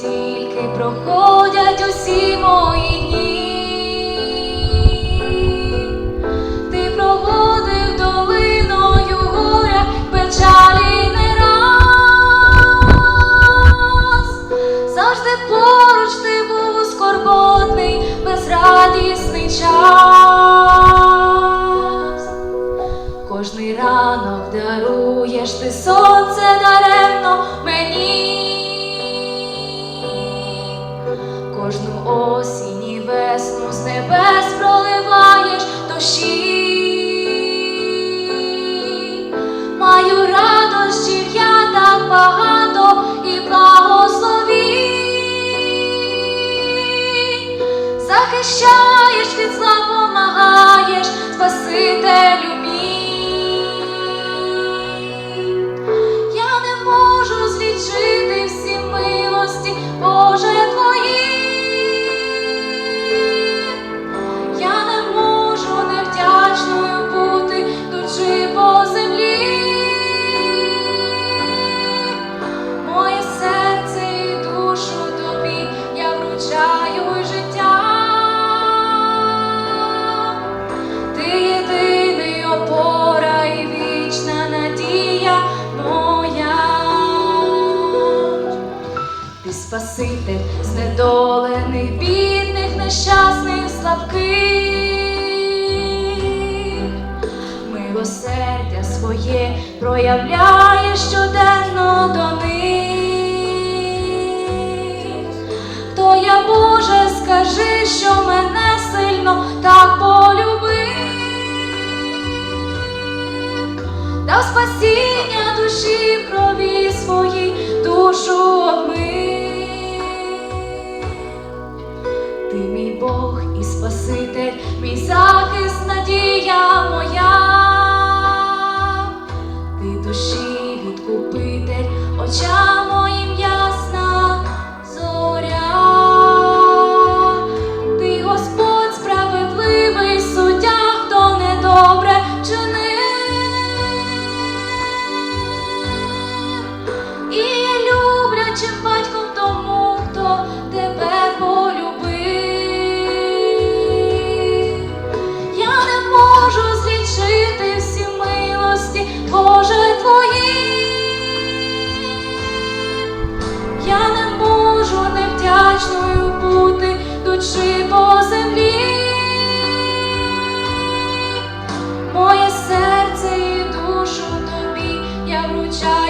тільки проходять усі мої дні. Ти проводив долиною горя печалі не раз. Завжди поруч ти був скорботний, безрадісний час. Кожний ранок даруєш ти сонце даремно мені. Кожну осінь і весну з небес проливаєш дощі. Маю радощів я так багато і благословінь. Захищаєш від зла, помагаєш, Спасителю Ти спаситель знедолених, бідних, нещасних, слабких. Милосердя своє проявляє щоденно до них. То я, Боже, скажи, що мене сильно так і Спаситель, мій захист, надія моя. Я